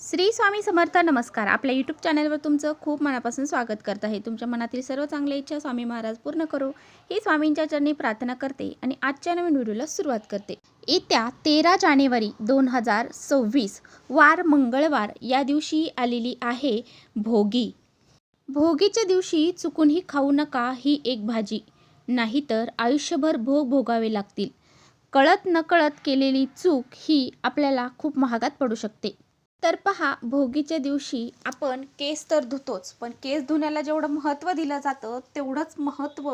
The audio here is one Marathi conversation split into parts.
श्री स्वामी समर्थ नमस्कार. आपल्या यूट्यूब चॅनलवर तुमचं खूप मनापासून स्वागत करत आहे. तुमच्या मनातील सर्व चांगल्या इच्छा स्वामी महाराज पूर्ण करो. ही स्वामींच्या चरणी प्रार्थना करते आणि आजच्या नवीन व्हिडिओला सुरुवात करते. येत्या तेरा जानेवारी दोन हजार सव्वीस वार मंगळवार या दिवशी आलेली आहे भोगी. भोगीच्या दिवशी चुकूनही खाऊ नका ही एक भाजी. नाहीतर आयुष्यभर भोग भोगावे लागतील. कळत नकळत केलेली चूक ही आपल्याला खूप महागात पडू शकते. तर पहा भोगीच्या दिवशी आपण केस तर धुतोच पण केस धुण्याला जेवढं महत्त्व दिलं जातं तेवढंच महत्त्व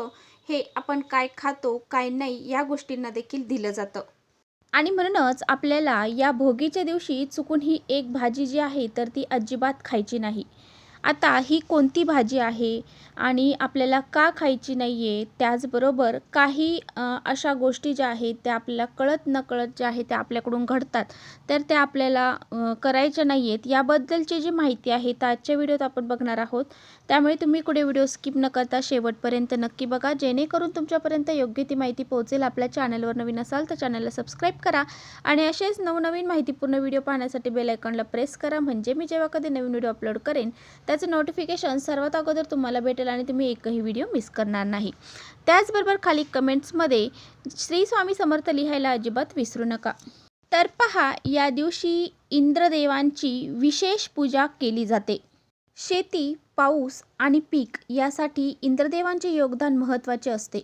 हे आपण काय खातो काय नाही या गोष्टींना देखील दिलं जातं. आणि म्हणूनच आपल्याला या भोगीच्या दिवशी चुकून ही एक भाजी जी आहे तर ती अजिबात खायची नाही. आता ही कोणती भाजी आहे आणि आपल्याला का खायची नाही आहे त्याचबरोबर काही अशा गोष्टी ज्या आहेत त्या आपल्याला कळत नकळत ज्या आहेत त्या आपल्याकडून घडतात. तर त्या आपल्याला करायच्या नाही आहेत याबद्दलची जी माहिती आहे तर आजच्या व्हिडिओत आपण बघणार आहोत. त्यामुळे तुम्ही कुठे व्हिडिओ स्किप न करता शेवटपर्यंत नक्की बघा. जेणेकरून तुमच्यापर्यंत योग्य ती माहिती पोहोचेल. आपल्या चॅनलवर नवीन असाल तर चॅनलला सबस्क्राईब करा. आणि असेच नवनवीन माहितीपूर्ण व्हिडिओ पाहण्यासाठी बेल आयकॉनला प्रेस करा. म्हणजे मी जेव्हा कधी नवीन व्हिडिओ अपलोड करेन त्याचं नोटिफिकेशन सर्वात अगोदर तुम्हाला भेटेल आणि तुम्ही एकही व्हिडिओ मिस करणार नाही. त्याचबरोबर खाली कमेंट्समध्ये श्री स्वामी समर्थ लिहायला अजिबात विसरू नका. तर पहा या दिवशी इंद्रदेवांची विशेष पूजा केली जाते. शेती पाऊस आणि पीक यासाठी इंद्रदेवांचे योगदान महत्त्वाचे असते.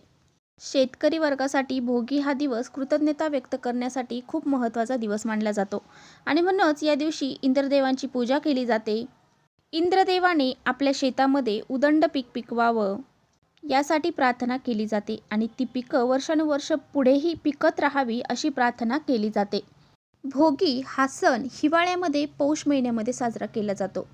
शेतकरी वर्गासाठी भोगी हा दिवस कृतज्ञता व्यक्त करण्यासाठी खूप महत्त्वाचा दिवस मानला जातो. आणि म्हणूनच या दिवशी इंद्रदेवांची पूजा केली जाते. इंद्रदेवाने आपल्या शेतामध्ये उदंड पीक पिकवावं यासाठी प्रार्थना केली जाते आणि ती पिकं वर्षानुवर्ष पुढेही पिकत राहावी अशी प्रार्थना केली जाते. भोगी हा सण हिवाळ्यामध्ये पौष महिन्यामध्ये साजरा केला जातो.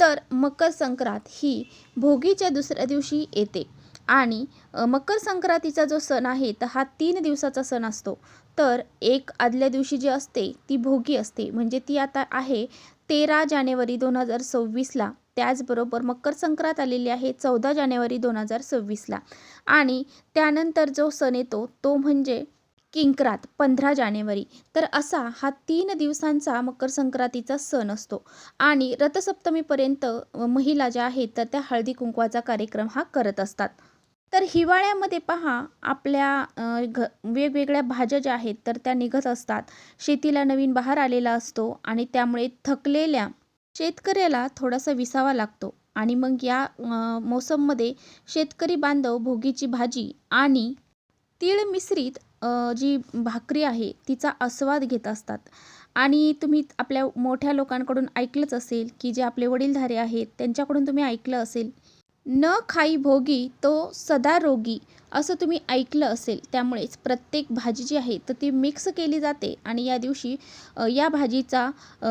तर मकर संक्रांत ही भोगीच्या दुसऱ्या दिवशी येते. आणि मकर संक्रांतीचा जो सण आहे तर हा तीन दिवसाचा सण असतो. तर एक आदल्या दिवशी जी असते ती भोगी असते. म्हणजे ती आता आहे तेरा जानेवारी दोन हजार सव्वीसला त्याचबरोबर मकर संक्रांत आलेली आहे चौदा जानेवारी दोन हजार सव्वीसला आणि त्यानंतर जो सण येतो तो म्हणजे किंक्रात पंधरा जानेवारी. तर असा हा तीन दिवसांचा मकर संक्रांतीचा सण असतो. आणि रथसप्तमीपर्यंत महिला ज्या आहेत तर त्या हळदी कुंकवाचा कार्यक्रम हा करत असतात. तर हिवाळ्यामध्ये पहा आपल्या घ वेगवेगळ्या भाज्या ज्या आहेत तर त्या निघत असतात. शेतीला नवीन बहार आलेला असतो आणि त्यामुळे थकलेल्या शेतकऱ्याला थोडासा विसावा लागतो. आणि मग या मोसममध्ये शेतकरी बांधव भोगीची भाजी आणि तीळ मिश्रित जी भाकरी आहे तिचा आस्वाद घेत असतात. आणि तुम्ही आपल्या मोठ्या लोकांकडून ऐकलंच असेल की जे आपले वडीलधारे आहेत त्यांच्याकडून तुम्ही ऐकलं असेल. न खाई भोगी तो सदा रोगी असं तुम्ही ऐकलं असेल. त्यामुळेच प्रत्येक भाजी जी आहे तर ती मिक्स केली जाते. आणि या दिवशी या भाजीचा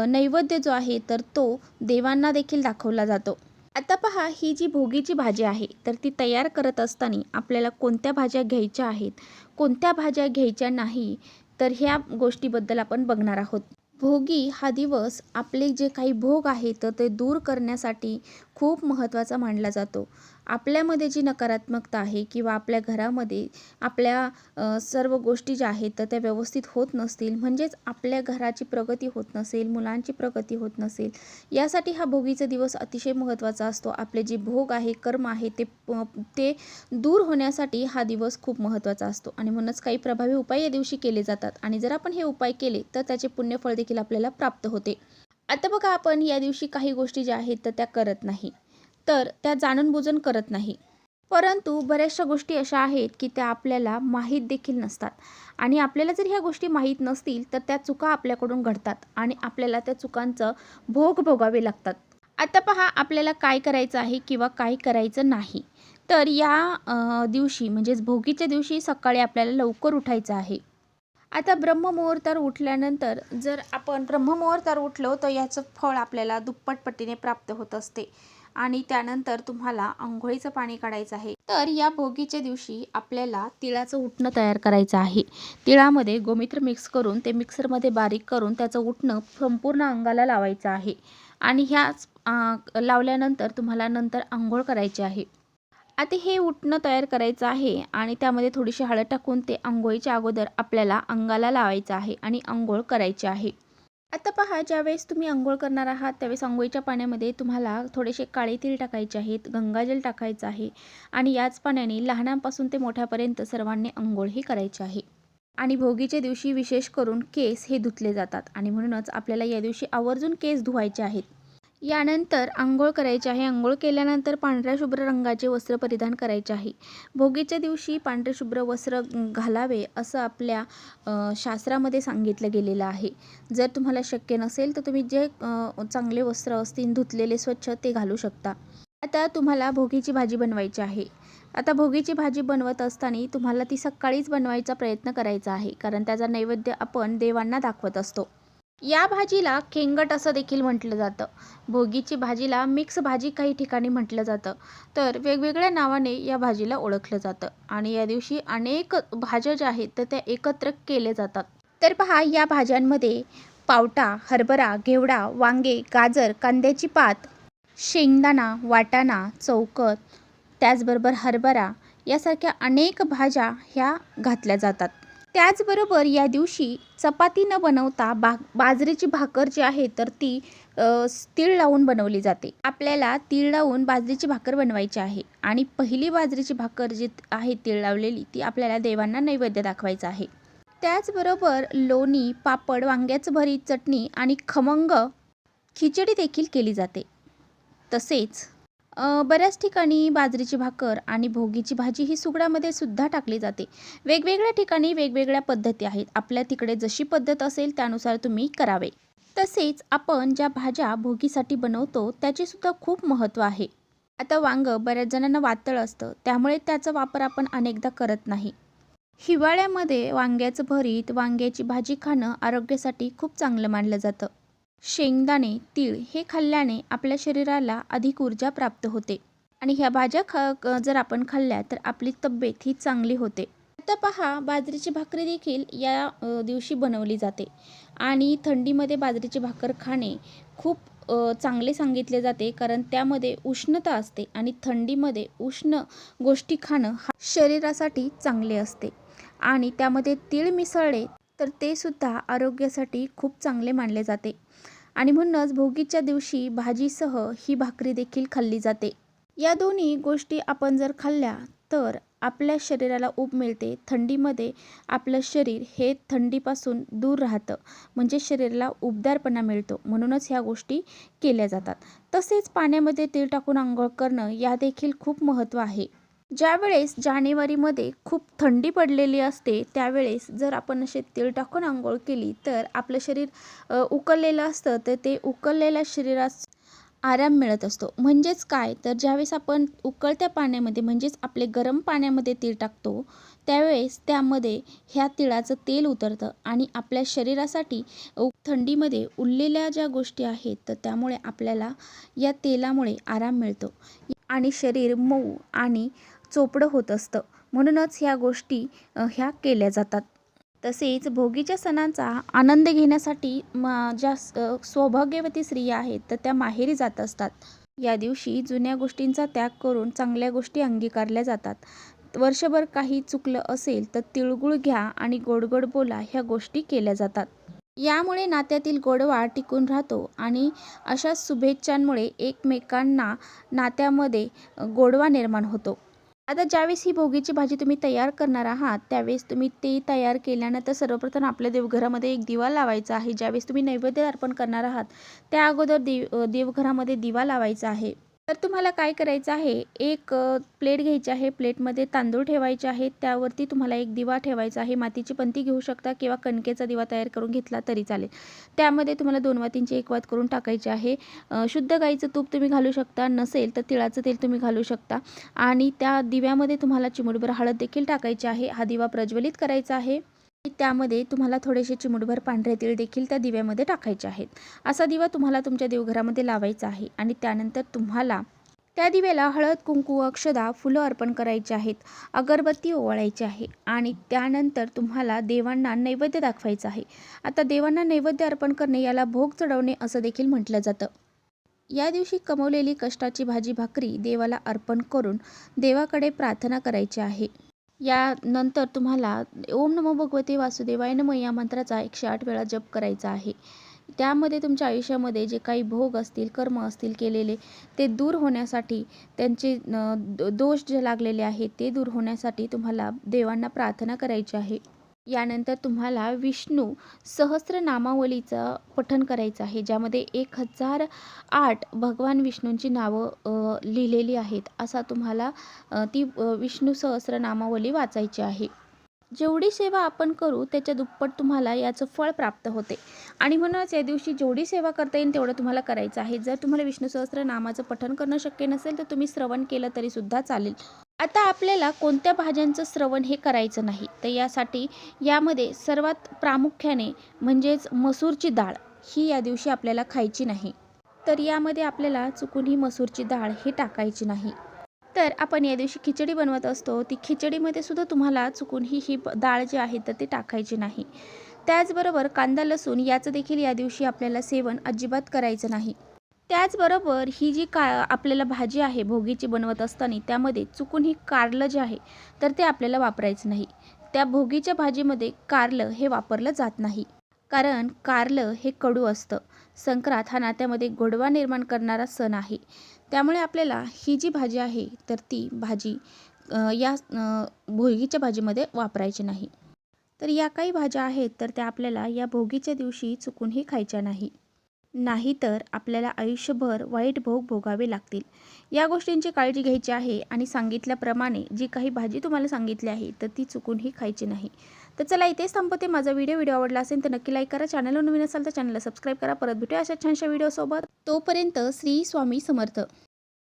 नैवेद्य जो आहे तर तो देवांना देखील दाखवला जातो. आता पहा ही जी भोगीची भाजी आहे तर ती तयार करत असताना आपल्याला कोणत्या भाज्या घ्यायच्या आहेत कोणत्या भाज्या घ्यायच्या नाही तर ह्या गोष्टीबद्दल आपण बघणार आहोत. भोगी हा दिवस आपले जे काही भोग आहेत तर ते दूर करण्यासाठी खूप महत्त्वाचा मानला जातो. आपल्यामध्ये जी नकारात्मकता आहे किंवा आपल्या घरामध्ये आपल्या सर्व गोष्टी ज्या आहेत तर त्या व्यवस्थित होत नसतील म्हणजेच आपल्या घराची प्रगती होत नसेल मुलांची प्रगती होत नसेल यासाठी हा भोगीचा दिवस अतिशय महत्त्वाचा असतो. आपले जे भोग आहे कर्म आहे ते ते दूर होण्यासाठी हा दिवस खूप महत्त्वाचा असतो. आणि म्हणूनच काही प्रभावी उपाय या दिवशी केले जातात. आणि जर आपण हे उपाय केले तर त्याचे पुण्यफळ देखील आपल्याला प्राप्त होते. आता बघा आपण या दिवशी काही गोष्टी ज्या आहेत तर त्या करत नाही. तर त्या जाणूनबुजून करत नाही. परंतु बऱ्याचशा गोष्टी अशा आहेत की त्या आपल्याला माहीत देखील नसतात. आणि आपल्याला जर ह्या गोष्टी माहीत नसतील तर त्या चुका आपल्याकडून घडतात आणि आपल्याला त्या चुकांचं भोग भोगावे लागतात. आता पहा आपल्याला काय करायचं आहे किंवा काय करायचं नाही. तर या दिवशी म्हणजेच भोगीच्या दिवशी सकाळी आपल्याला लवकर उठायचं आहे. आता ब्रह्ममुहूर्तावर उठल्यानंतर जर आपण ब्रह्ममुहूर्तावर उठलो तर याचं फळ आपल्याला दुप्पट पटीने प्राप्त होत असते. आणि त्यानंतर तुम्हाला आंघोळीचं पाणी काढायचं आहे. तर या भोगीच्या दिवशी आपल्याला तिळाचं उठणं तयार करायचं आहे. तिळामध्ये गोमित्र मिक्स करून ते मिक्सरमध्ये बारीक करून त्याचं उठणं संपूर्ण अंगाला लावायचं आहे. आणि ह्याच लावल्यानंतर तुम्हाला नंतर आंघोळ करायची आहे. आता हे उठणं तयार करायचं आहे आणि त्यामध्ये थोडीशी हळद टाकून ते आंघोळीच्या अगोदर आपल्याला अंगाला लावायचं आहे आणि आंघोळ करायची आहे. आता पहा ज्यावेळेस तुम्ही आंघोळ करणार आहात त्यावेळेस अंघोळीच्या पाण्यामध्ये तुम्हाला थोडेसे काळे तीळ टाकायचे आहेत गंगाजल टाकायचं आहे आणि याच पाण्याने लहानांपासून ते मोठ्यापर्यंत सर्वांनी अंघोळही करायची आहे. आणि भोगीच्या दिवशी विशेष करून केस हे धुतले जातात आणि म्हणूनच आपल्याला या दिवशी आवर्जून केस धुवायचे आहेत. यानंतर आंघोळ करायची आहे. आंघोळ केल्यानंतर पांढऱ्या शुभ्र रंगाचे वस्त्र परिधान करायचे आहे. भोगीच्या दिवशी पांढरे शुभ्र वस्त्र घालावे असं आपल्या शास्त्रामध्ये सांगितलं गेलेलं आहे. जर तुम्हाला शक्य नसेल तर तुम्ही जे चांगले वस्त्र असतील धुतलेले स्वच्छ ते घालू शकता. आता तुम्हाला भोगीची भाजी बनवायची आहे. आता भोगीची भाजी बनवत असताना तुम्हाला ती सकाळीच बनवायचा प्रयत्न करायचा आहे. कारण त्याचा नैवेद्य आपण देवांना दाखवत असतो. या भाजीला खेंगट असं देखील म्हटलं जातं. भोगीची भाजीला मिक्स भाजी काही ठिकाणी म्हटलं जातं. तर वेगवेगळ्या नावाने या भाजीला ओळखलं जातं आणि या दिवशी अनेक भाज्या ज्या आहेत तर त्या एकत्र केल्या जातात. तर पहा या भाज्यांमध्ये पावटा हरभरा घेवडा वांगे गाजर कांद्याची पात शेंगदाणा वाटाणा चौकत त्याचबरोबर हरभरा यासारख्या अनेक भाज्या ह्या घातल्या जातात. त्याचबरोबर या दिवशी चपाती न बनवता बा बाजरीची भाकर जी आहे तर ती तीळ लावून बनवली जाते. आपल्याला तीळ लावून बाजरीची भाकर बनवायची आहे आणि पहिली बाजरीची भाकर जी आहे तीळ लावलेली ती आपल्याला देवांना नैवेद्य दाखवायचं आहे. त्याचबरोबर लोणी पापड वांग्याचं भरीत चटणी आणि खमंग खिचडी देखील केली जाते. तसेच बऱ्याच ठिकाणी बाजरीची भाकर आणि भोगीची भाजी ही सुगडामध्ये सुद्धा टाकली जाते. वेगवेगळ्या ठिकाणी वेगवेगळ्या पद्धती आहेत. आपल्या तिकडे जशी पद्धत असेल त्यानुसार तुम्ही करावे. तसेच आपण ज्या भाज्या भोगीसाठी बनवतो त्याचे सुद्धा खूप महत्त्व आहे. आता वांगं बऱ्याच जणांना वातळ असतं. त्यामुळे त्याचा वापर आपण अनेकदा करत नाही. हिवाळ्यामध्ये वांग्याचं भरीत वांग्याची भाजी खाणं आरोग्यासाठी खूप चांगलं मानलं जातं. शेंगदाणे तीळ हे खाल्ल्याने आपल्या शरीराला अधिक ऊर्जा प्राप्त होते. आणि ह्या भाज्या खा क- जर आपण खाल्ल्या तर आपली तब्येत ही चांगली होते. आता पहा बाजरीची भाकरी देखील या दिवशी बनवली जाते. आणि थंडीमध्ये बाजरीची भाकर खाणे खूप चांगले सांगितले जाते कारण त्यामध्ये उष्णता असते आणि थंडीमध्ये उष्ण गोष्टी खाणं हा शरीरासाठी चांगले असते. आणि त्यामध्ये तीळ मिसळले तर ते सुद्धा आरोग्यासाठी खूप चांगले मानले जाते. आणि म्हणूनच भोगीच्या दिवशी भाजीसह ही भाकरी देखील खाल्ली जाते. या दोन्ही गोष्टी आपण जर खाल्ल्या तर आपल्या शरीराला ऊब मिळते. थंडीमध्ये आपलं शरीर हे थंडीपासून दूर राहतं. म्हणजे शरीराला उबदारपणा मिळतो. म्हणूनच ह्या गोष्टी केल्या जातात. तसेच पाण्यामध्ये तेल टाकून आंघोळ करणं या देखील खूप महत्त्व आहे. ज्यावेळेस जानेवारीमध्ये खूप थंडी पडलेली असते त्यावेळेस जर आपण असे तीळ टाकून आंघोळ केली तर आपलं शरीर उकललेलं उकळलेलं असतं तर ते उकळलेल्या शरीरास आराम मिळत असतो. म्हणजेच काय? तर ज्यावेळेस आपण उकळत्या पाण्यामध्ये म्हणजेच आपले गरम पाण्यामध्ये तीळ टाकतो त्यावेळेस त्यामध्ये ह्या तिळाचं तेल उतरतं आणि आपल्या शरीरासाठी थंडीमध्ये उरलेल्या ज्या गोष्टी आहेत तर त्यामुळे आपल्याला या तेलामुळे आराम मिळतो. आणि शरीर मऊ आणि चोपडं होत असतं. म्हणूनच ह्या गोष्टी ह्या केल्या जातात. तसेच भोगीच्या सणांचा आनंद घेण्यासाठी म ज्या सौभाग्यवती स्त्रिया आहेत तर त्या माहेरी जात असतात. या दिवशी जुन्या गोष्टींचा त्याग करून चांगल्या गोष्टी अंगीकारल्या जातात. वर्षभर काही चुकलं असेल तर तिळगुळ घ्या आणि गोड गोड बोला ह्या गोष्टी केल्या जातात. यामुळे नात्यातील गोडवा टिकून राहतो आणि अशा शुभेच्छांमुळे एकमेकांना नात्यामध्ये गोडवा निर्माण होतो. आता ज्यावेळेस ही भोगीची भाजी तुम्ही तयार करणार आहात त्यावेळेस तुम्ही ते तयार केल्यानंतर सर्वप्रथम आपल्या देवघरामध्ये एक दिवा लावायचा आहे ज्यावेळेस तुम्ही नैवेद्य अर्पण करणार आहात त्या अगोदर देव देवघरामध्ये दिवा लावायचा आहे. तर तुम्हाला काय करायचं आहे? एक प्लेट घ्यायची आहे. प्लेटमध्ये तांदूळ ठेवायचे आहेत. त्यावरती तुम्हाला एक दिवा ठेवायचा आहे. मातीची पंती घेऊ शकता किंवा कणकेचा दिवा तयार करून घेतला तरी चालेल. त्यामध्ये तुम्हाला दोन वातींची एक वात करून टाकायची आहे. शुद्ध गाईचं तूप तुम्ही घालू शकता. नसेल तर तिळाचं तेल तुम्ही घालू शकता. आणि त्या दिव्यामध्ये तुम्हाला चिमूटभर हळद देखील टाकायची आहे. हा दिवा प्रज्वलित करायचा आहे. त्यामध्ये तुम्हाला थोडेसे चिमुटभर पांढरे तीळ देखील त्या दिव्यामध्ये टाकायचे आहेत. असा दिवा तुम्हाला तुमच्या देवघरामध्ये लावायचा आहे आणि त्यानंतर तुम्हाला त्या दिव्याला हळद कुंकू अक्षदा फुलं अर्पण करायची आहेत. अगरबत्ती ओवाळायची आहे आणि त्यानंतर तुम्हाला देवांना नैवेद्य दाखवायचं आहे. आता देवांना नैवेद्य अर्पण करणे याला भोग चढवणे असं देखील म्हटलं जातं. या दिवशी कमवलेली कष्टाची भाजी भाकरी देवाला अर्पण करून देवाकडे प्रार्थना करायची आहे. यानंतर तुम्हाला ओम नमो भगवते वासुदेवाय नम या मंत्राचा एकशे आठ वेळा जप करायचा आहे. त्यामध्ये तुमच्या आयुष्यामध्ये जे काही भोग असतील कर्म असतील केलेले ते दूर होण्यासाठी त्यांचे दो- दोष जे लागलेले आहेत ते दूर होण्यासाठी तुम्हाला देवांना प्रार्थना करायची आहे. यानंतर तुम्हाला विष्णू सहस्र नामावलीचं पठन करायचं आहे ज्यामध्ये एक हजार आठ भगवान विष्णूंची नावं लिहिलेली आहेत असा तुम्हाला ती विष्णू सहस्र नामावली वाचायची आहे. जेवढी सेवा आपण करू त्याच्या दुप्पट तुम्हाला याचं फळ प्राप्त होते. आणि म्हणूनच या दिवशी जेवढी सेवा करता येईल तेवढं तुम्हाला करायचं आहे. जर तुम्हाला विष्णू सहस्र नामाचं पठण करणं शक्य नसेल तर तुम्ही श्रवण केलं तरी सुद्धा चालेल. आता आपल्याला कोणत्या भाज्यांचं श्रवण हे करायचं नाही? तर यासाठी यामध्ये सर्वात प्रामुख्याने म्हणजेच मसूरची डाळ ही या दिवशी आपल्याला खायची नाही. तर यामध्ये आपल्याला चुकून ही मसूरची डाळ ही टाकायची नाही. तर आपण या दिवशी खिचडी बनवत असतो. ती खिचडीमध्ये सुद्धा तुम्हाला चुकून ही ही डाळ जी आहे तर ती टाकायची नाही. त्याचबरोबर कांदा लसूण याचं देखील या दिवशी आपल्याला सेवन अजिबात करायचं नाही. त्याचबरोबर ही जी का आपल्याला भाजी आहे भोगीची बनवत असताना त्यामध्ये चुकून ही कारलं जे आहे तर ते आपल्याला वापरायचं नाही. त्या भोगीच्या भाजीमध्ये कारलं हे वापरलं जात नाही. कारण कारलं हे कडू असतं. संक्रांत हा नात्यामध्ये गोडवा निर्माण करणारा सण आहे. त्यामुळे आपल्याला ही जी भाजी आहे तर ती भाजी या भोगीच्या भाजीमध्ये वापरायची नाही. तर या काही भाज्या आहेत तर त्या आपल्याला या भोगीच्या दिवशी चुकूनही खायच्या नाही. नाहीतर आपल्याला आयुष्यभर वाईट भोग भोगावे लागतील. या गोष्टींची काळजी घ्यायची आहे आणि सांगितल्याप्रमाणे जी काही भाजी तुम्हाला सांगितली आहे तर ती चुकूनही खायची नाही. तर चला इथेच थांबवते माझा व्हिडिओ व्हिडिओ आवडला असेल तर नक्की लाईक करा. चॅनलवर नवीन असाल तर चॅनलला सबस्क्राईब करा. परत भेटूया अशा छानशा व्हिडिओसोबत तोपर्यंत श्री स्वामी समर्थ.